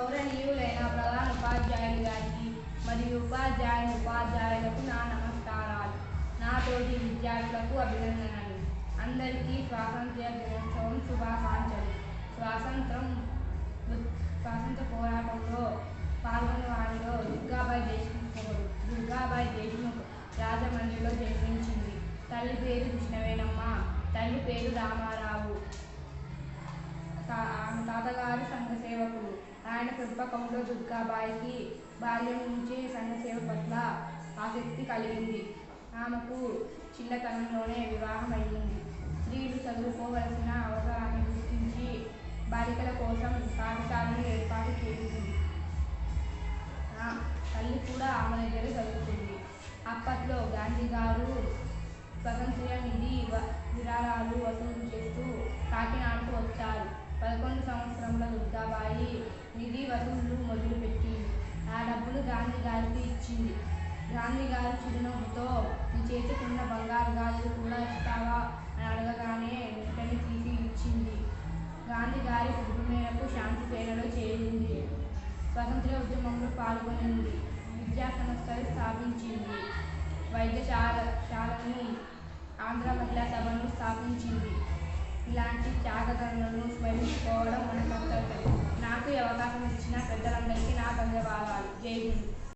గౌరవనీయులైన ప్రధాన ఉపాధ్యాయులు గారికి మరియు ఉపాధ్యాయుని ఉపాధ్యాయులకు నా నమస్కారాలు. నా తోటి విద్యార్థులకు అభినందనలు. అందరికీ స్వాతంత్ర్య దినోత్సవం శుభాకాంక్షలు. స్వాతంత్రం స్వాతంత్ర పోరాటంలో పాల్గొన్న వారిలో దుర్గాబాయి దేశ్ముఖ్ దుర్గాబాయి దేశ్ముఖ్ రాజమండ్రిలో జన్మించింది. తల్లి పేరు కృష్ణవేణమ్మ తల్లి పేరు రామారావు. ఆమె తాతగారు సంఘసేవకులు ఆయన పెంపకంలో దుర్గాబాయికి బాల్యం నుంచి సంఘసేవ పట్ల ఆసక్తి కలిగింది. ఆమెకు చిన్నతనంలోనే వివాహం అయ్యింది స్త్రీలు చదువుకోవలసిన అవగాహన గుర్తించి బాలికల కోసం పాఠశాలను ఏర్పాటు చేసింది. తల్లి కూడా ఆమె పదకొండు సంవత్సరంలో దుర్గాబాయి నిధి వసూళ్ళు మొదలుపెట్టింది ఆ డబ్బులు గాంధీ గారికి ఇచ్చింది. గాంధీ గారు చిరునవ్వుతో నీ చేతికున్న బంగారు గాజులు కూడా ఇస్తావా? అని అడగగానే వెంటనే తీసి ఇచ్చింది. గాంధీ గారి పిలుపు మేరకు శాంతి సేనలో చేరింది. స్వతంత్ర ఉద్యమంలో పాల్గొనింది. విద్యా సంస్థలు స్థాపించింది. వైద్యశాల శాలని ఆంధ్ర మహిళా సభను స్థాపించింది. ఇలాంటి త్యాగతలను నాకు ఈ అవకాశం ఇచ్చిన పెద్దలందరికీ నా ధన్యవాదాలు. జై హింద్.